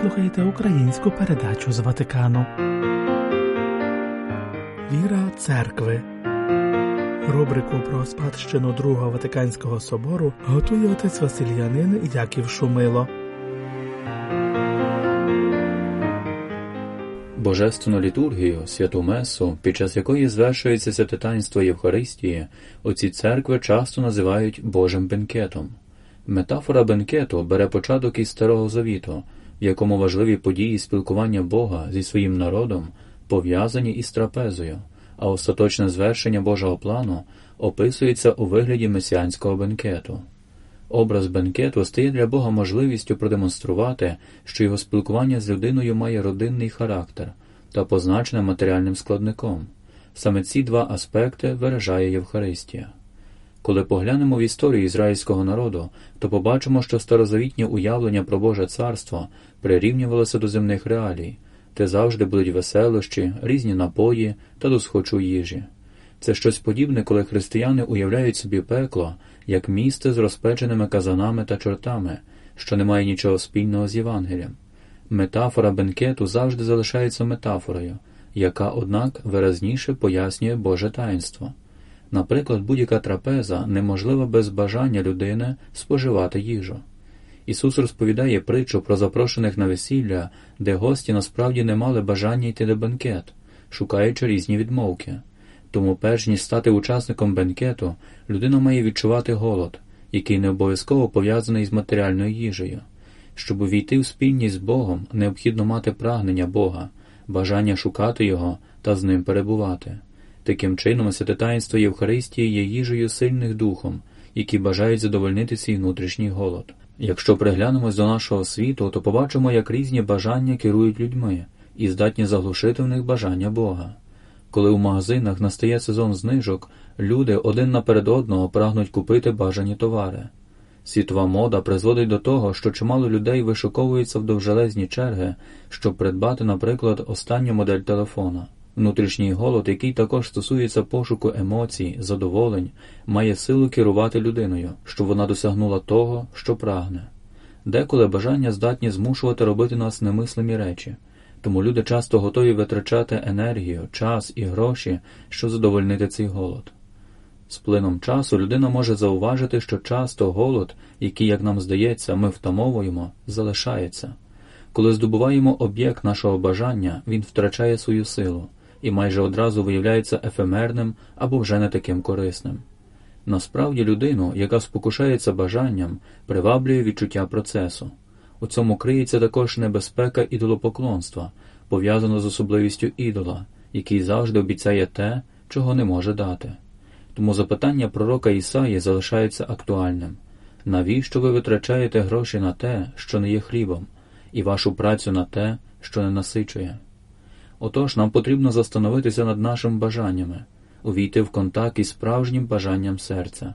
слухаєте українську передачу з Ватикану. Віра церкви. Рубрику про спадщину Другого Ватиканського собору готує отець Васильянин Яків Шумило. Божественну літургію, святу Месу, під час якої звершується святе таїнство Євхаристії, оці церкви часто називають Божим бенкетом. Метафора бенкету бере початок із Старого Завіту, в якому важливі події спілкування Бога зі своїм народом пов'язані із трапезою, а остаточне звершення Божого плану описується у вигляді месіанського бенкету. Образ бенкету стає для Бога можливістю продемонструвати, що його спілкування з людиною має родинний характер та позначене матеріальним складником. Саме ці два аспекти виражає Євхаристія. Коли поглянемо в історію ізраїльського народу, то побачимо, що старозавітнє уявлення про Боже царство прирівнювалося до земних реалій, де завжди будуть веселощі, різні напої та досхочу їжі. Це щось подібне, коли християни уявляють собі пекло як місце з розпеченими казанами та чортами, що не має нічого спільного з Євангелієм. Метафора бенкету завжди залишається метафорою, яка, однак, виразніше пояснює Боже таїнство. Наприклад, будь-яка трапеза неможлива без бажання людини споживати їжу. Ісус розповідає притчу про запрошених на весілля, де гості насправді не мали бажання йти до бенкет, шукаючи різні відмовки. Тому, перш ніж стати учасником бенкету, людина має відчувати голод, який не обов'язково пов'язаний з матеріальною їжею. Щоб увійти в спільність з Богом, необхідно мати прагнення Бога, бажання шукати Його та з ним перебувати. Таким чином, святе таїнство Євхаристії є їжею сильних духом, які бажають задовольнити свій внутрішній голод. Якщо приглянемось до нашого світу, то побачимо, як різні бажання керують людьми і здатні заглушити в них бажання Бога. Коли у магазинах настає сезон знижок, люди один наперед одного прагнуть купити бажані товари. Світова мода призводить до того, що чимало людей вишуковуються в довжелезні черги, щоб придбати, наприклад, останню модель телефона. Внутрішній голод, який також стосується пошуку емоцій, задоволень, має силу керувати людиною, щоб вона досягнула того, що прагне. Деколи бажання здатні змушувати робити нас немислимі речі, тому люди часто готові витрачати енергію, час і гроші, щоб задовольнити цей голод. З плином часу людина може зауважити, що часто голод, який, як нам здається, ми втамовуємо, залишається. Коли здобуваємо об'єкт нашого бажання, він втрачає свою силу і майже одразу виявляється ефемерним або вже не таким корисним. Насправді людину, яка спокушається бажанням, приваблює відчуття процесу. У цьому криється також небезпека ідолопоклонства, пов'язана з особливістю ідола, який завжди обіцяє те, чого не може дати. Тому запитання пророка Ісаї залишається актуальним навіщо ви витрачаєте гроші на те, що не є хлібом, і вашу працю на те, що не насичує? Отож, нам потрібно застановитися над нашими бажаннями, увійти в контакт із справжнім бажанням серця.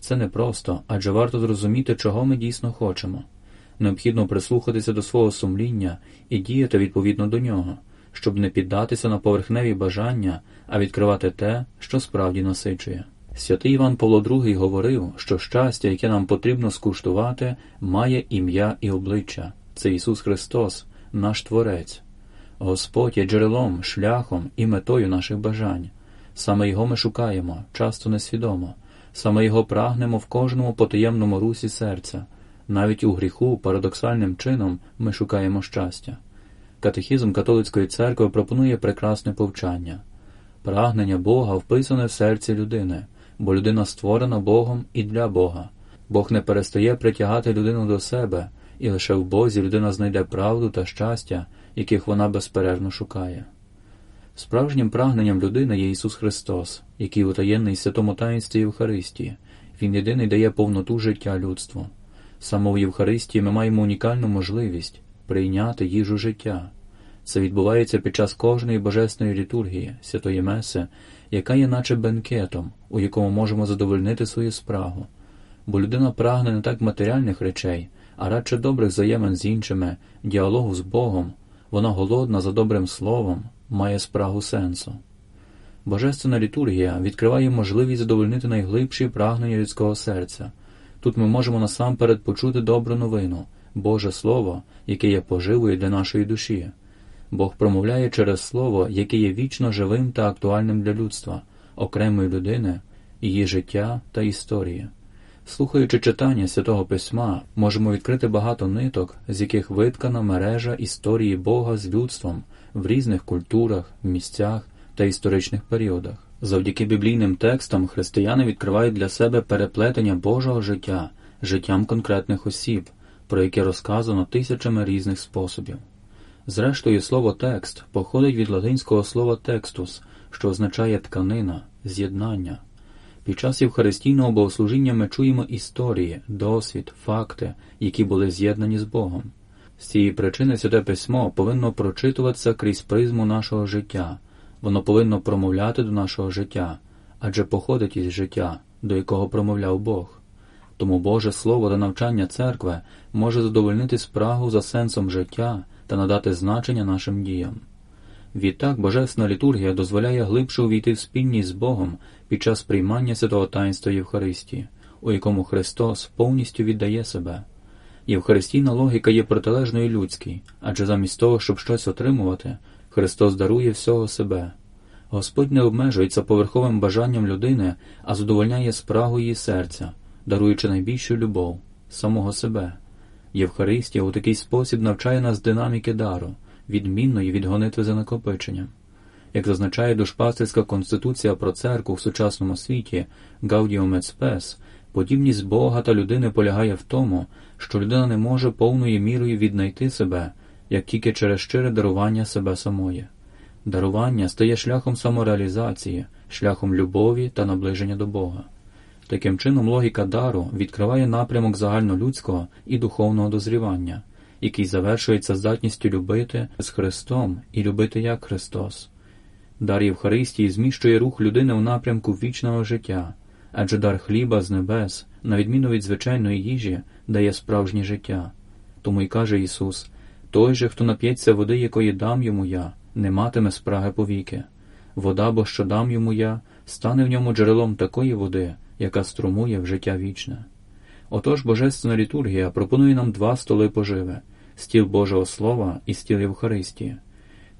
Це непросто, адже варто зрозуміти, чого ми дійсно хочемо. Необхідно прислухатися до свого сумління і діяти відповідно до нього, щоб не піддатися на поверхневі бажання, а відкривати те, що справді насичує. Святий Іван Павло II говорив, що щастя, яке нам потрібно скуштувати, має ім'я і обличчя це Ісус Христос, наш Творець. Господь є джерелом, шляхом і метою наших бажань. Саме Його ми шукаємо, часто несвідомо, саме Його прагнемо в кожному потаємному русі серця. Навіть у гріху парадоксальним чином ми шукаємо щастя. Катехізм католицької церкви пропонує прекрасне повчання. Прагнення Бога вписане в серці людини, бо людина створена Богом і для Бога. Бог не перестає притягати людину до себе, і лише в Бозі людина знайде правду та щастя, яких вона безперервно шукає. Справжнім прагненням людини є Ісус Христос, який утаєнний святому таїнстві Євхаристії. Він єдиний дає повноту життя людству. Саме в Євхаристії ми маємо унікальну можливість прийняти їжу життя. Це відбувається під час кожної божественної літургії, святої Меси, яка є наче бенкетом, у якому можемо задовольнити свою спрагу. Бо людина прагне не так матеріальних речей, а радше добрих взаємин з іншими, діалогу з Богом, вона голодна за добрим словом, має спрагу сенсу. Божественна літургія відкриває можливість задовольнити найглибші прагнення людського серця. Тут ми можемо насамперед почути добру новину, Боже Слово, яке є поживою для нашої душі. Бог промовляє через Слово, яке є вічно живим та актуальним для людства, окремої людини, її життя та історії. Слухаючи читання святого письма, можемо відкрити багато ниток, з яких виткана мережа історії Бога з людством в різних культурах, місцях та історичних періодах. Завдяки біблійним текстам християни відкривають для себе переплетення Божого життя життям конкретних осіб, про яке розказано тисячами різних способів. Зрештою, слово текст походить від латинського слова текстус, що означає тканина, з'єднання. Під час євхаристійного богослужіння ми чуємо історії, досвід, факти, які були з'єднані з Богом. З цієї причини Святе Письмо повинно прочитуватися крізь призму нашого життя, воно повинно промовляти до нашого життя, адже походить із життя, до якого промовляв Бог. Тому Боже Слово та навчання церкви може задовольнити спрагу за сенсом життя та надати значення нашим діям. Відтак Божественна літургія дозволяє глибше увійти в спільність з Богом під час приймання святого таїнства Євхаристії, у якому Христос повністю віддає себе. Євхаристійна логіка є протилежною людській, адже замість того, щоб щось отримувати, Христос дарує всього себе. Господь не обмежується поверховим бажанням людини, а задовольняє спрагу її серця, даруючи найбільшу любов, самого себе. Євхаристія у такий спосіб навчає нас динаміки дару, відмінної від гонитви за накопиченням. Як зазначає душпастерська конституція про церкву в сучасному світі et Spes, подібність Бога та людини полягає в тому, що людина не може повною мірою віднайти себе, як тільки через щире дарування себе самої. Дарування стає шляхом самореалізації, шляхом любові та наближення до Бога. Таким чином, логіка дару відкриває напрямок загальнолюдського і духовного дозрівання, який завершується здатністю любити з Христом і любити як Христос. Дар Євхаристії зміщує рух людини в напрямку вічного життя, адже дар хліба з небес, на відміну від звичайної їжі, дає справжнє життя. Тому й каже Ісус той же, хто нап'ється води, якої дам йому я, не матиме спраги повіки. Вода, бо що дам йому я, стане в ньому джерелом такої води, яка струмує в життя вічне. Отож Божественна літургія пропонує нам два столи поживи стіл Божого Слова і стіл Євхаристії.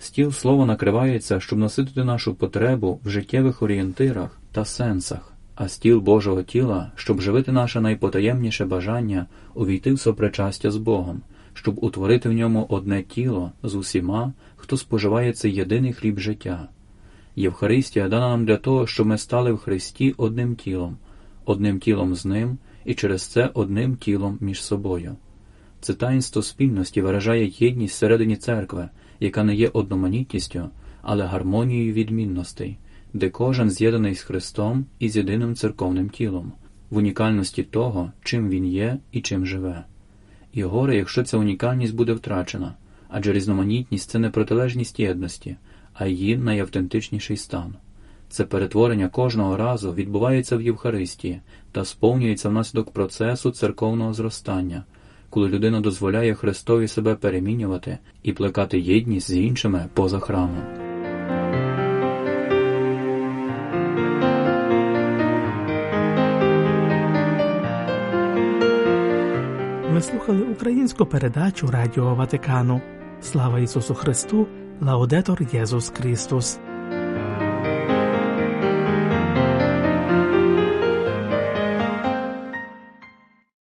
Стіл слова накривається, щоб наситити нашу потребу в життєвих орієнтирах та сенсах, а стіл Божого тіла, щоб живити наше найпотаємніше бажання увійти в сопричастя з Богом, щоб утворити в ньому одне тіло з усіма, хто споживає цей єдиний хліб життя. Євхаристія дана нам для того, щоб ми стали в Христі одним тілом, одним тілом з Ним і через це одним тілом між собою. Це таїнство спільності виражає єдність всередині церкви, яка не є одноманітністю, але гармонією відмінностей, де кожен з'єднаний з Христом і з єдиним церковним тілом, в унікальності того, чим він є і чим живе. І горе, якщо ця унікальність буде втрачена, адже різноманітність це не протилежність єдності, а її найавтентичніший стан. Це перетворення кожного разу відбувається в Євхаристії та сповнюється внаслідок процесу церковного зростання, коли людина дозволяє Христові себе перемінювати і плекати єдність з іншими поза храмом. Ви слухали українську передачу Радіо Ватикану. Слава Ісусу Христу! Лаудетор Єсус Христос!